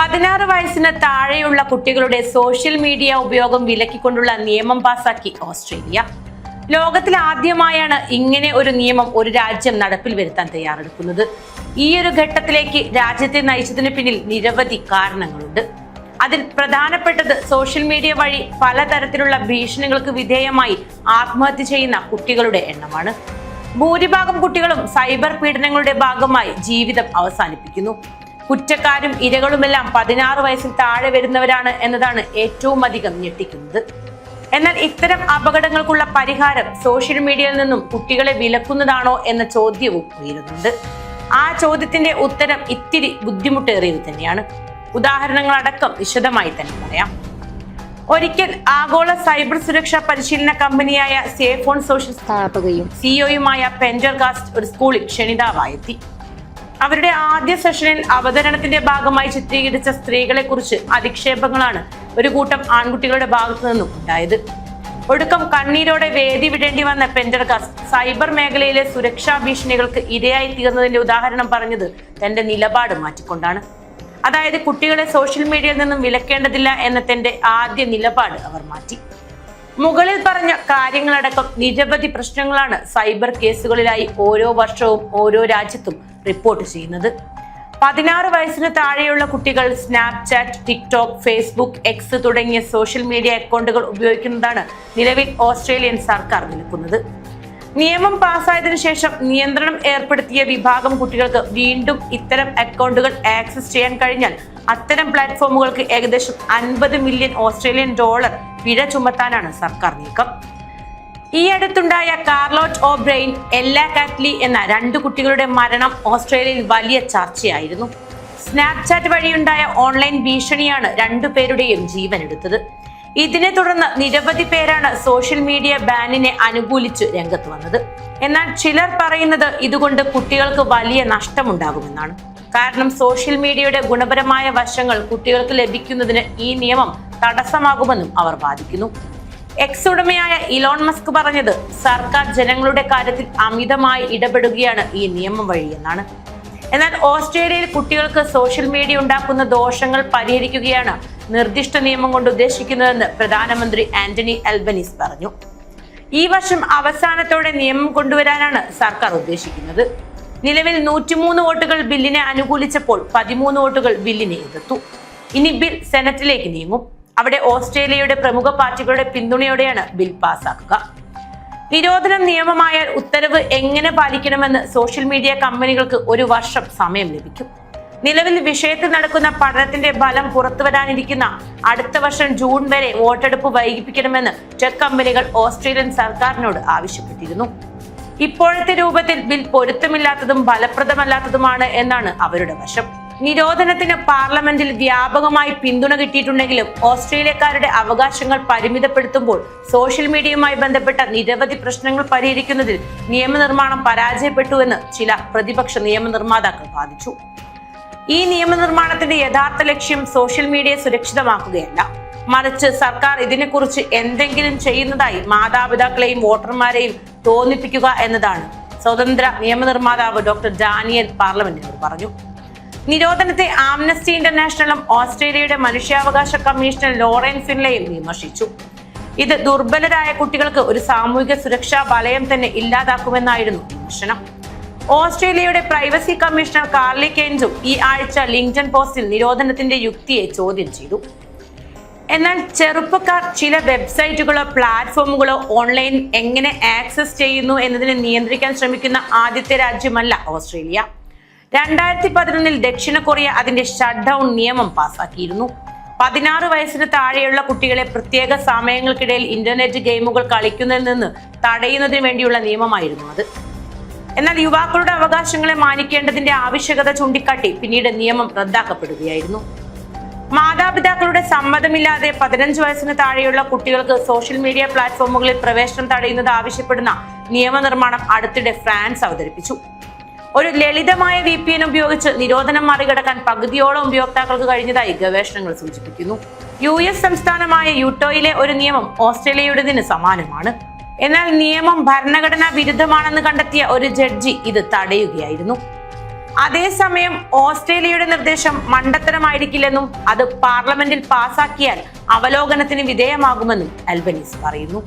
പതിനാറ് വയസ്സിന് താഴെയുള്ള കുട്ടികളുടെ സോഷ്യൽ മീഡിയ ഉപയോഗം വിലക്കിക്കൊണ്ടുള്ള നിയമം പാസാക്കി ഓസ്ട്രേലിയ. ലോകത്തിൽ ആദ്യമായാണ് ഇങ്ങനെ ഒരു നിയമം ഒരു രാജ്യം നടപ്പിൽ വരുത്താൻ തയ്യാറെടുക്കുന്നത്. ഈ ഒരു ഘട്ടത്തിലേക്ക് രാജ്യത്തെ നയിച്ചതിന് പിന്നിൽ നിരവധി കാരണങ്ങളുണ്ട്. അതിൽ പ്രധാനപ്പെട്ടത് സോഷ്യൽ മീഡിയ വഴി പലതരത്തിലുള്ള ഭീഷണികൾക്ക് വിധേയമായി ആത്മഹത്യ ചെയ്യുന്ന കുട്ടികളുടെ എണ്ണമാണ്. ഭൂരിഭാഗം കുട്ടികളും സൈബർ പീഡനങ്ങളുടെ ഭാഗമായി ജീവിതം അവസാനിപ്പിക്കുന്നു. കുറ്റക്കാരും ഇരകളുമെല്ലാം പതിനാറ് വയസ്സിൽ താഴെ വരുന്നവരാണ് എന്നതാണ് ഏറ്റവും അധികം ഞെട്ടിക്കുന്നത്. എന്നാൽ ഇത്തരം അപകടങ്ങൾക്കുള്ള പരിഹാരം സോഷ്യൽ മീഡിയയിൽ നിന്നും കുട്ടികളെ വിലക്കുന്നതാണോ എന്ന ചോദ്യവും ഉയരുന്നുണ്ട്. ആ ചോദ്യത്തിന്റെ ഉത്തരം ഇത്തിരി ബുദ്ധിമുട്ടേറിയത് തന്നെയാണ്. ഉദാഹരണങ്ങളടക്കം വിശദമായി തന്നെ പറയാം. ഒരിക്കൽ ആഗോള സൈബർ സുരക്ഷാ പരിശീലന കമ്പനിയായ സേഫ് സോഷ്യൽ സ്ഥാപകയും സിഇഒയുമായ പെൻഡർകാസ്റ്റ് ഒരു സ്കൂളിൽ ക്ഷണിതാവായെത്തി. അവരുടെ ആദ്യ സെഷനിൽ അവതരണത്തിന്റെ ഭാഗമായി ചിത്രീകരിച്ച സ്ത്രീകളെ കുറിച്ച് അധിക്ഷേപങ്ങളാണ് ഒരു കൂട്ടം ആൺകുട്ടികളുടെ ഭാഗത്തു നിന്നും ഉണ്ടായത്. ഒടുക്കം കണ്ണീരോടെ വേദി വിടേണ്ടി വന്ന പെൻഡർകാസ്റ്റ് സൈബർ മേഖലയിലെ സുരക്ഷാ ഭീഷണികൾക്ക് ഇരയായി തീർന്നതിന്റെ ഉദാഹരണം പറഞ്ഞത് തന്റെ നിലപാട് മാറ്റിക്കൊണ്ടാണ്. അതായത് കുട്ടികളെ സോഷ്യൽ മീഡിയയിൽ നിന്നും വിലക്കേണ്ടതില്ല എന്ന തന്റെ ആദ്യ നിലപാട് അവർ മാറ്റി. മുകളിൽ പറഞ്ഞ കാര്യങ്ങളടക്കം നിരവധി പ്രശ്നങ്ങളാണ് സൈബർ കേസുകളിലായി ഓരോ വർഷവും ഓരോ രാജ്യത്തും റിപ്പോർട്ട് ചെയ്യുന്നത്. പതിനാറ് വയസ്സിന് താഴെയുള്ള കുട്ടികൾ സ്നാപ്ചാറ്റ് ടിക്ടോക്ക് ഫേസ്ബുക്ക് എക്സ് തുടങ്ങിയ സോഷ്യൽ മീഡിയ അക്കൗണ്ടുകൾ ഉപയോഗിക്കുന്നതാണ് നിലവിൽ ഓസ്ട്രേലിയൻ സർക്കാർ നിൽക്കുന്നത്. നിയമം പാസ്സായതിനു ശേഷം നിയന്ത്രണം ഏർപ്പെടുത്തിയ വിഭാഗം കുട്ടികൾക്ക് വീണ്ടും ഇത്തരം അക്കൗണ്ടുകൾ ആക്സസ് ചെയ്യാൻ കഴിഞ്ഞാൽ അത്തരം പ്ലാറ്റ്ഫോമുകൾക്ക് ഏകദേശം അൻപത് മില്യൺ ഓസ്ട്രേലിയൻ ഡോളർ പിഴ ചുമത്താനാണ് സർക്കാർ നീക്കം. ഈ അടുത്തുണ്ടായ കാർലോട്ട് ഓ ബ്രെയിൻ എല്ലാ കാറ്റ്ലി എന്ന രണ്ട് കുട്ടികളുടെ മരണം ഓസ്ട്രേലിയയിൽ വലിയ ചർച്ചയായിരുന്നു. സ്നാപ്ചാറ്റ് വഴിയുണ്ടായ ഓൺലൈൻ ഭീഷണിയാണ് രണ്ടുപേരുടെയും ജീവൻ എടുത്തത് ഇതിനെ തുടർന്ന് നിരവധി പേരാണ് സോഷ്യൽ മീഡിയ ബാനിനെ അനുകൂലിച്ച് രംഗത്ത് വന്നത്. എന്നാൽ ചിലർ പറയുന്നത് ഇതുകൊണ്ട് കുട്ടികൾക്ക് വലിയ നഷ്ടമുണ്ടാകുമെന്നാണ്. കാരണം സോഷ്യൽ മീഡിയയുടെ ഗുണപരമായ വശങ്ങൾ കുട്ടികൾക്ക് ലഭിക്കുന്നതിന് ഈ നിയമം തടസ്സമാകുമെന്നും അവർ വാദിക്കുന്നു. എക്സ് ഉടമയായ ഇലോൺ മസ്ക് പറഞ്ഞത് സർക്കാർ ജനങ്ങളുടെ കാര്യത്തിൽ അമിതമായി ഇടപെടുകയാണ് ഈ നിയമം വഴിയെന്നാണ് എന്നാൽ ഓസ്ട്രേലിയയിൽ കുട്ടികൾക്ക് സോഷ്യൽ മീഡിയ ഉണ്ടാക്കുന്ന ദോഷങ്ങൾ പരിഹരിക്കുകയാണ് നിർദ്ദിഷ്ട നിയമം കൊണ്ട് ഉദ്ദേശിക്കുന്നതെന്ന് പ്രധാനമന്ത്രി ആന്റണി അൽബനീസ് പറഞ്ഞു. ഈ വർഷം അവസാനത്തോടെ നിയമം കൊണ്ടുവരാനാണ് സർക്കാർ ഉദ്ദേശിക്കുന്നത്. നിലവിൽ നൂറ്റിമൂന്ന് വോട്ടുകൾ ബില്ലിനെ അനുകൂലിച്ചപ്പോൾ പതിമൂന്ന് വോട്ടുകൾ ബില്ലിനെ എതിർത്തു. ഇനി ബിൽ സെനറ്റിലേക്ക് നീങ്ങും. അവിടെ ഓസ്ട്രേലിയയുടെ പ്രമുഖ പാർട്ടികളുടെ പിന്തുണയോടെയാണ് ബിൽ പാസാക്കുക. നിരോധനം നിയമമായാൽ ഉത്തരവ് എങ്ങനെ പാലിക്കണമെന്ന് സോഷ്യൽ മീഡിയ കമ്പനികൾക്ക് ഒരു വർഷം സമയം ലഭിക്കും. നിലവിൽ വിഷയത്തിൽ നടക്കുന്ന പഠനത്തിന്റെ ഫലം പുറത്തുവരാനിരിക്കുന്ന അടുത്ത വർഷം ജൂൺ വരെ വോട്ടെടുപ്പ് വൈകിപ്പിക്കണമെന്ന് ടെക് കമ്പനികൾ ഓസ്ട്രേലിയൻ സർക്കാരിനോട് ആവശ്യപ്പെട്ടിരുന്നു. ഇപ്പോഴത്തെ രൂപത്തിൽ ബിൽ പൊരുത്തമില്ലാത്തതും ഫലപ്രദമല്ലാത്തതുമാണ് എന്നാണ് അവരുടെ വശം. നിരോധനത്തിന് പാർലമെന്റിൽ വ്യാപകമായി പിന്തുണ കിട്ടിയിട്ടുണ്ടെങ്കിലും ഓസ്ട്രേലിയക്കാരുടെ അവകാശങ്ങൾ പരിമിതപ്പെടുത്തുമ്പോൾ സോഷ്യൽ മീഡിയയുമായി ബന്ധപ്പെട്ട നിരവധി പ്രശ്നങ്ങൾ പരിഹരിക്കുന്നതിൽ നിയമനിർമ്മാണം പരാജയപ്പെട്ടുവെന്ന് ചില പ്രതിപക്ഷ നിയമനിർമ്മാതാക്കൾ വാദിച്ചു. ഈ നിയമനിർമ്മാണത്തിന്റെ യഥാർത്ഥ ലക്ഷ്യം സോഷ്യൽ മീഡിയ സുരക്ഷിതമാക്കുകയല്ല. മറിച്ച് സർക്കാർ ഇതിനെക്കുറിച്ച് എന്തെങ്കിലും ചെയ്യുന്നതായി മാതാപിതാക്കളെയും വോട്ടർമാരെയും തോന്നിപ്പിക്കുക എന്നതാണ് സ്വതന്ത്ര നിയമനിർമ്മാതാവ് ഡോക്ടർ ഡാനിയൽ പാർലമെന്റിനോട് പറഞ്ഞു. നിരോധനത്തെ ആംനസ്റ്റി ഇന്റർനാഷണലും ഓസ്ട്രേലിയയുടെ മനുഷ്യാവകാശ കമ്മീഷണർ ലോറൻ ഫിൻലയും വിമർശിച്ചു. ഇത് ദുർബലരായ കുട്ടികൾക്ക് ഒരു സാമൂഹിക സുരക്ഷാ വലയം തന്നെ ഇല്ലാതാക്കുമെന്നായിരുന്നു വിമർശനം. ഓസ്ട്രേലിയയുടെ പ്രൈവസി കമ്മീഷണർ കാർലി കെയ്ൻസും ഈ ആഴ്ച ലിങ്ടൺ പോസ്റ്റിൽ നിരോധനത്തിന്റെ യുക്തിയെ ചോദ്യം ചെയ്തു. എന്നാൽ ചെറുപ്പക്കാർ ചില വെബ്സൈറ്റുകളോ പ്ലാറ്റ്ഫോമുകളോ ഓൺലൈൻ എങ്ങനെ ആക്സസ് ചെയ്യുന്നു എന്നതിനെ നിയന്ത്രിക്കാൻ ശ്രമിക്കുന്ന ആദ്യത്തെ രാജ്യമല്ല ഓസ്ട്രേലിയ. രണ്ടായിരത്തി പതിനൊന്നിൽ ദക്ഷിണ കൊറിയ അതിന്റെ ഷട്ട് ഡൗൺ നിയമം പാസാക്കിയിരുന്നു. പതിനാറ് വയസ്സിന് താഴെയുള്ള കുട്ടികളെ പ്രത്യേക സമയങ്ങൾക്കിടയിൽ ഇന്റർനെറ്റ് ഗെയിമുകൾ കളിക്കുന്നതിൽ നിന്ന് തടയുന്നതിന് വേണ്ടിയുള്ള നിയമമായിരുന്നു അത്. എന്നാൽ യുവാക്കളുടെ അവകാശങ്ങളെ മാനിക്കേണ്ടതിന്റെ ആവശ്യകത ചൂണ്ടിക്കാട്ടി പിന്നീട് നിയമം റദ്ദാക്കപ്പെടുകയായിരുന്നു. മാതാപിതാക്കളുടെ സമ്മതമില്ലാതെ പതിനഞ്ച് വയസ്സിന് താഴെയുള്ള കുട്ടികൾക്ക് സോഷ്യൽ മീഡിയ പ്ലാറ്റ്ഫോമുകളിൽ പ്രവേശനം തടയുന്നത് ആവശ്യപ്പെടുന്ന നിയമനിർമ്മാണം അടുത്തിടെ ഫ്രാൻസ് അവതരിപ്പിച്ചു. ഒരു ലളിതമായ വി പി എൻ ഉപയോഗിച്ച് നിരോധനം മറികടക്കാൻ പകുതിയോളം ഉപയോക്താക്കൾക്ക് കഴിഞ്ഞതായി ഗവേഷണങ്ങൾ സൂചിപ്പിക്കുന്നു. യു എസ് സംസ്ഥാനമായ യൂട്ടോയിലെ ഒരു നിയമം ഓസ്ട്രേലിയയുടേതിന് സമാനമാണ്. എന്നാൽ നിയമം ഭരണഘടനാ വിരുദ്ധമാണെന്ന് കണ്ടെത്തിയ ഒരു ജഡ്ജി ഇത് തടയുകയായിരുന്നു. അതേസമയം ഓസ്ട്രേലിയയുടെ നിർദ്ദേശം മണ്ടത്തരമായിരിക്കില്ലെന്നും അത് പാർലമെന്റിൽ പാസാക്കിയാൽ അവലോകനത്തിന് വിധേയമാകുമെന്നും അൽബനീസ് പറയുന്നു.